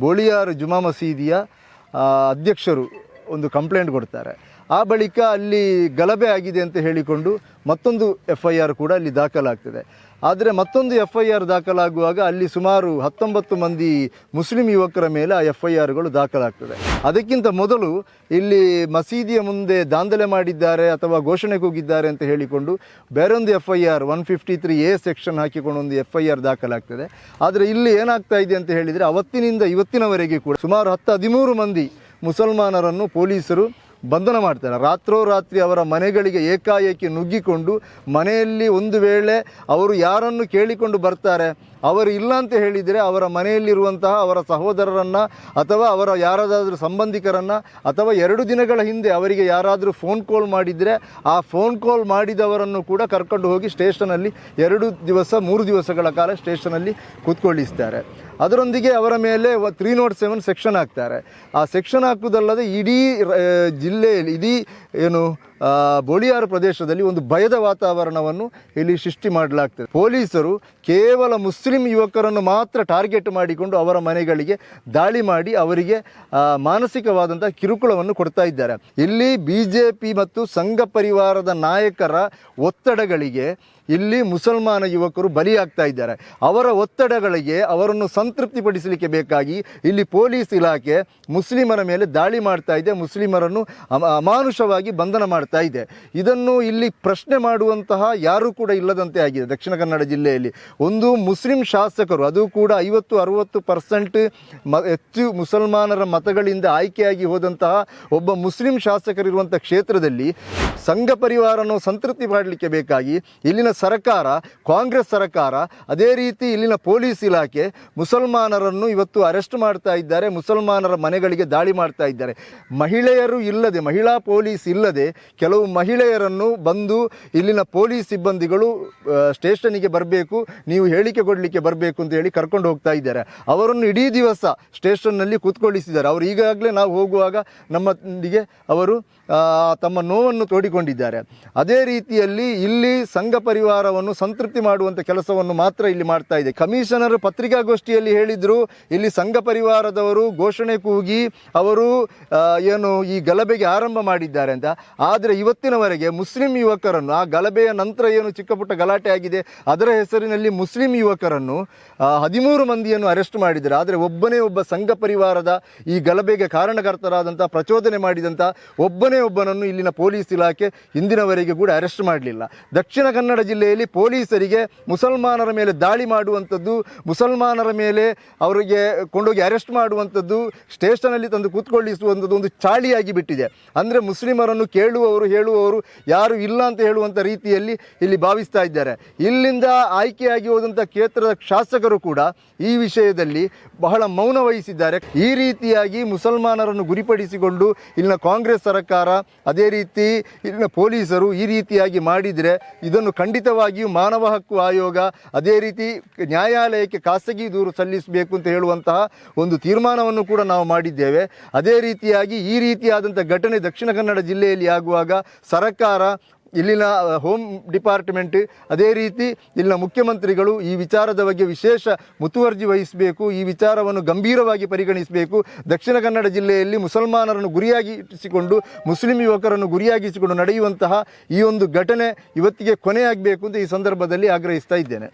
ಬೋಳಿಯಾರ್ ಜುಮಾ ಮಸೀದಿಯ ಅಧ್ಯಕ್ಷರು ಒಂದು ಕಂಪ್ಲೇಂಟ್ ಕೊಡ್ತಾರೆ. ಆ ಬಳಿಕ ಅಲ್ಲಿ ಗಲಭೆ ಆಗಿದೆ ಅಂತ ಹೇಳಿಕೊಂಡು ಮತ್ತೊಂದು ಎಫ್ ಐ ಆರ್ ಕೂಡ ಅಲ್ಲಿ ದಾಖಲಾಗ್ತದೆ. ಆದರೆ ಮತ್ತೊಂದು ಎಫ್ ಐ ಆರ್ ದಾಖಲಾಗುವಾಗ ಅಲ್ಲಿ ಸುಮಾರು ಹತ್ತೊಂಬತ್ತು ಮಂದಿ ಮುಸ್ಲಿಂ ಯುವಕರ ಮೇಲೆ ಆ ಎಫ್ ಐ ಆರ್ಗಳು ದಾಖಲಾಗ್ತದೆ. ಅದಕ್ಕಿಂತ ಮೊದಲು ಇಲ್ಲಿ ಮಸೀದಿಯ ಮುಂದೆ ದಾಂಧಲೆ ಮಾಡಿದ್ದಾರೆ ಅಥವಾ ಘೋಷಣೆ ಕೂಗಿದ್ದಾರೆ ಅಂತ ಹೇಳಿಕೊಂಡು ಬೇರೊಂದು F I R one fifty three A section ಹಾಕಿಕೊಂಡು ಒಂದು ಎಫ್ ಐ ಆರ್ ದಾಖಲಾಗ್ತದೆ. ಆದರೆ ಇಲ್ಲಿ ಏನಾಗ್ತಾ ಇದೆ ಅಂತ ಹೇಳಿದರೆ ಅವತ್ತಿನಿಂದ ಇವತ್ತಿನವರೆಗೆ ಕೂಡ ಸುಮಾರು ಹತ್ತು ಹದಿಮೂರು ಮಂದಿ ಮುಸಲ್ಮಾನರನ್ನು ಪೊಲೀಸರು ಬಂಧನ ಮಾಡ್ತಾರೆ ರಾತ್ರೋರಾತ್ರಿ ಅವರ ಮನೆಗಳಿಗೆ ಏಕಾಏಕಿ ನುಗ್ಗಿಕೊಂಡು ಮನೆಯಲ್ಲಿ ಒಂದು ವೇಳೆ ಅವರು ಯಾರನ್ನು ಕೇಳಿಕೊಂಡು ಬರ್ತಾರೆ ಅವರು ಇಲ್ಲ ಅಂತ ಹೇಳಿದರೆ ಅವರ ಮನೆಯಲ್ಲಿರುವಂತಹ ಅವರ ಸಹೋದರರನ್ನು ಅಥವಾ ಅವರ ಯಾರಾದರೂ ಸಂಬಂಧಿಕರನ್ನು ಅಥವಾ ಎರಡು ದಿನಗಳ ಹಿಂದೆ ಅವರಿಗೆ ಯಾರಾದರೂ ಫೋನ್ ಕಾಲ್ ಮಾಡಿದರೆ ಆ ಫೋನ್ ಕಾಲ್ ಮಾಡಿದವರನ್ನು ಕೂಡ ಕರ್ಕೊಂಡು ಹೋಗಿ ಸ್ಟೇಷನಲ್ಲಿ ಎರಡು ದಿವಸ, ಮೂರು ದಿವಸಗಳ ಕಾಲ ಸ್ಟೇಷನಲ್ಲಿ ಕೂತ್ಕೊಳ್ಳಿಸ್ತಾರೆ. ಅದರೊಂದಿಗೆ ಅವರ ಮೇಲೆ ತ್ರೀ ನಾಟ್ ಸೆವೆನ್ ಸೆಕ್ಷನ್ ಹಾಕ್ತಾರೆ. ಆ ಸೆಕ್ಷನ್ ಹಾಕುವುದಲ್ಲದೆ ಇಡೀ ಜಿಲ್ಲೆಯಲ್ಲಿ, ಇಡೀ ಏನು ಬೋಳಿಯಾರು ಪ್ರದೇಶದಲ್ಲಿ ಒಂದು ಭಯದ ವಾತಾವರಣವನ್ನು ಇಲ್ಲಿ ಸೃಷ್ಟಿ ಮಾಡಲಾಗ್ತದೆ. ಪೊಲೀಸರು ಕೇವಲ ಮುಸ್ಲಿಂ ಯುವಕರನ್ನು ಮಾತ್ರ ಟಾರ್ಗೆಟ್ ಮಾಡಿಕೊಂಡು ಅವರ ಮನೆಗಳಿಗೆ ದಾಳಿ ಮಾಡಿ ಅವರಿಗೆ ಮಾನಸಿಕವಾದಂಥ ಕಿರುಕುಳವನ್ನು ಕೊಡ್ತಾ ಇದ್ದಾರೆ. ಇಲ್ಲಿ ಬಿ ಮತ್ತು ಸಂಘ ಪರಿವಾರದ ನಾಯಕರ ಒತ್ತಡಗಳಿಗೆ ಇಲ್ಲಿ ಮುಸಲ್ಮಾನ ಯುವಕರು ಬಲಿಯಾಗ್ತಾ ಇದ್ದಾರೆ. ಅವರ ಒತ್ತಡಗಳಿಗೆ ಅವರನ್ನು ಸಂತೃಪ್ತಿಪಡಿಸಲಿಕ್ಕೆ ಬೇಕಾಗಿ ಇಲ್ಲಿ ಪೊಲೀಸ್ ಇಲಾಖೆ ಮುಸ್ಲಿಮರ ಮೇಲೆ ದಾಳಿ ಮಾಡ್ತಾ ಇದೆ. ಮುಸ್ಲಿಮರನ್ನು ಅಮ- ಅಮಾನುಷವಾಗಿ ಬಂಧನ ಮಾಡ್ತಾ ಇದೆ. ಇದನ್ನು ಇಲ್ಲಿ ಪ್ರಶ್ನೆ ಮಾಡುವಂತಹ ಯಾರೂ ಕೂಡ ಇಲ್ಲದಂತೆ ಆಗಿದೆ ದಕ್ಷಿಣ ಕನ್ನಡ ಜಿಲ್ಲೆಯಲ್ಲಿ. ಒಂದು ಮುಸ್ಲಿಂ ಶಾಸಕರು, ಅದು ಕೂಡ ಐವತ್ತು, ಅರುವತ್ತು ಪರ್ಸೆಂಟ್ ಮ, ಹೆಚ್ಚು ಮುಸಲ್ಮಾನರ ಮತಗಳಿಂದ ಆಯ್ಕೆಯಾಗಿ ಹೋದಂತಹ ಒಬ್ಬ ಮುಸ್ಲಿಂ ಶಾಸಕರಿರುವಂಥ ಕ್ಷೇತ್ರದಲ್ಲಿ ಸಂಘ ಪರಿವಾರವನ್ನು ಸಂತೃಪ್ತಿ ಮಾಡಲಿಕ್ಕೆ ಬೇಕಾಗಿ ಇಲ್ಲಿನ ಸರ್ಕಾರ, ಕಾಂಗ್ರೆಸ್ ಸರ್ಕಾರ, ಅದೇ ರೀತಿ ಇಲ್ಲಿನ ಪೊಲೀಸ್ ಇಲಾಖೆ ಮುಸಲ್ಮಾನರನ್ನು ಇವತ್ತು ಅರೆಸ್ಟ್ ಮಾಡ್ತಾ ಇದ್ದಾರೆ, ಮುಸಲ್ಮಾನರ ಮನೆಗಳಿಗೆ ದಾಳಿ ಮಾಡ್ತಾ ಇದ್ದಾರೆ. ಮಹಿಳೆಯರು ಇಲ್ಲದೆ, ಮಹಿಳಾ ಪೊಲೀಸ್ ಇಲ್ಲದೆ ಕೆಲವು ಮಹಿಳೆಯರನ್ನು ಬಂದು ಇಲ್ಲಿನ ಪೊಲೀಸ್ ಸಿಬ್ಬಂದಿಗಳು ಸ್ಟೇಷನಿಗೆ ಬರಬೇಕು, ನೀವು ಹೇಳಿಕೆ ಕೊಡಲಿಕ್ಕೆ ಬರಬೇಕು ಅಂತ ಹೇಳಿ ಕರ್ಕೊಂಡು ಹೋಗ್ತಾ ಇದ್ದಾರೆ. ಅವರನ್ನು ಇಡೀ ದಿವಸ ಸ್ಟೇಷನ್ನಲ್ಲಿ ಕೂತ್ಕೊಳ್ಳಿಸಿದ್ದಾರೆ ಅವರು ಈಗಾಗಲೇ ನಾವು ಹೋಗುವಾಗ ನಮ್ಮೊಂದಿಗೆ ಅವರು ತಮ್ಮ ನೋವನ್ನು ತೋಡಿಕೊಂಡಿದ್ದಾರೆ. ಅದೇ ರೀತಿಯಲ್ಲಿ ಇಲ್ಲಿ ಸಂಘ ಪರಿವಾರವನ್ನು ಸಂತೃಪ್ತಿ ಮಾಡುವಂಥ ಕೆಲಸವನ್ನು ಮಾತ್ರ ಇಲ್ಲಿ ಮಾಡ್ತಾ ಇದೆ. ಕಮಿಷನರ್ ಪತ್ರಿಕಾಗೋಷ್ಠಿಯಲ್ಲಿ ಹೇಳಿದರು, ಇಲ್ಲಿ ಸಂಘ ಪರಿವಾರದವರು ಘೋಷಣೆ ಕೂಗಿ ಅವರು ಏನು ಈ ಗಲಭೆಗೆ ಆರಂಭ ಮಾಡಿದ್ದಾರೆ ಅಂತ. ಆದರೆ ಇವತ್ತಿನವರೆಗೆ ಮುಸ್ಲಿಂ ಯುವಕರನ್ನು, ಆ ಗಲಭೆಯ ನಂತರ ಏನು ಚಿಕ್ಕ ಪುಟ್ಟ ಗಲಾಟೆ ಆಗಿದೆ, ಅದರ ಹೆಸರಿನಲ್ಲಿ ಮುಸ್ಲಿಂ ಯುವಕರನ್ನು ಹದಿಮೂರು ಮಂದಿಯನ್ನು ಅರೆಸ್ಟ್ ಮಾಡಿದ್ದಾರೆ. ಆದರೆ ಒಬ್ಬನೇ ಒಬ್ಬ ಸಂಘ ಪರಿವಾರದ ಈ ಗಲಭೆಗೆ ಕಾರಣಕರ್ತರಾದಂಥ ಪ್ರಚೋದನೆ ಮಾಡಿದಂಥ ಒಬ್ಬನೇ ಒಬ್ಬನನ್ನು ಇಲ್ಲಿನ ಪೊಲೀಸ್ ಇಲಾಖೆ ಇಂದಿನವರೆಗೆ ಕೂಡ ಅರೆಸ್ಟ್ ಮಾಡಲಿಲ್ಲ. ದಕ್ಷಿಣ ಕನ್ನಡ ಜಿಲ್ಲೆಯಲ್ಲಿ ಪೊಲೀಸರಿಗೆ ಮುಸಲ್ಮಾನರ ಮೇಲೆ ದಾಳಿ ಮಾಡುವಂಥದ್ದು, ಮುಸಲ್ಮಾನರ ಮೇಲೆ ಅವರಿಗೆ ಕೊಂಡೋಗಿ ಅರೆಸ್ಟ್ ಮಾಡುವಂಥದ್ದು ಸ್ಟೇಷನಲ್ಲಿ ತಂದು ಕೂತ್ಕೊಳ್ಳಿಸುವಂಥದ್ದು ಒಂದು ಚಾಳಿಯಾಗಿ ಬಿಟ್ಟಿದೆ. ಅಂದರೆ ಮುಸ್ಲಿಮರನ್ನು ಕೇಳುವವರು ಹೇಳುವವರು ಯಾರು ಇಲ್ಲ ಅಂತ ಹೇಳುವಂಥ ರೀತಿಯಲ್ಲಿ ಇಲ್ಲಿ ಭಾವಿಸ್ತಾ ಇದ್ದಾರೆ. ಇಲ್ಲಿಂದ ಆಯ್ಕೆಯಾಗಿ ಹೋದಂಥ ಕ್ಷೇತ್ರದ ಶಾಸಕರು ಕೂಡ ಈ ವಿಷಯದಲ್ಲಿ ಬಹಳ ಮೌನ ವಹಿಸಿದ್ದಾರೆ. ಈ ರೀತಿಯಾಗಿ ಮುಸಲ್ಮಾನರನ್ನು ಗುರಿಪಡಿಸಿಕೊಂಡು ಇಲ್ಲಿನ ಕಾಂಗ್ರೆಸ್ ಸರ್ಕಾರ, ಅದೇ ರೀತಿ ಇಲ್ಲಿನ ಪೊಲೀಸರು ಈ ರೀತಿಯಾಗಿ ಮಾಡಿದರೆ ಇದನ್ನು ಖಂಡಿತವಾಗಿಯೂ ಮಾನವ ಹಕ್ಕು ಆಯೋಗ, ಅದೇ ರೀತಿ ನ್ಯಾಯಾಲಯಕ್ಕೆ ಖಾಸಗಿ ದೂರು ಸಲ್ಲಿಸಬೇಕು ಅಂತ ಹೇಳುವಂತಹ ಒಂದು ತೀರ್ಮಾನವನ್ನು ಕೂಡ ನಾವು ಮಾಡಿದ್ದೇವೆ. ಅದೇ ರೀತಿಯಾಗಿ ಈ ರೀತಿಯಾದಂಥ ಘಟನೆ ದಕ್ಷಿಣ ಕನ್ನಡ ಜಿಲ್ಲೆಯಲ್ಲಿ ಆಗುವಾಗ ಸರ್ಕಾರ, ಇಲ್ಲಿನ ಹೋಮ್ ಡಿಪಾರ್ಟ್ಮೆಂಟ್ ಅದೇ ರೀತಿ ಇಲ್ಲಿನ ಮುಖ್ಯಮಂತ್ರಿಗಳು ಈ ವಿಚಾರದ ಬಗ್ಗೆ ವಿಶೇಷ ಮುತುವರ್ಜಿ ವಹಿಸಬೇಕು, ಈ ವಿಚಾರವನ್ನು ಗಂಭೀರವಾಗಿ ಪರಿಗಣಿಸಬೇಕು. ದಕ್ಷಿಣ ಕನ್ನಡ ಜಿಲ್ಲೆಯಲ್ಲಿ ಮುಸಲ್ಮಾನರನ್ನು ಗುರಿಯಾಗಿಸಿಕೊಂಡು, ಮುಸ್ಲಿಂ ಯುವಕರನ್ನು ಗುರಿಯಾಗಿಸಿಕೊಂಡು ನಡೆಯುವಂತಹ ಈ ಒಂದು ಘಟನೆ ಇವತ್ತಿಗೆ ಕೊನೆಯಾಗಬೇಕು ಅಂತ ಈ ಸಂದರ್ಭದಲ್ಲಿ ಆಗ್ರಹಿಸ್ತಾ ಇದ್ದೇನೆ.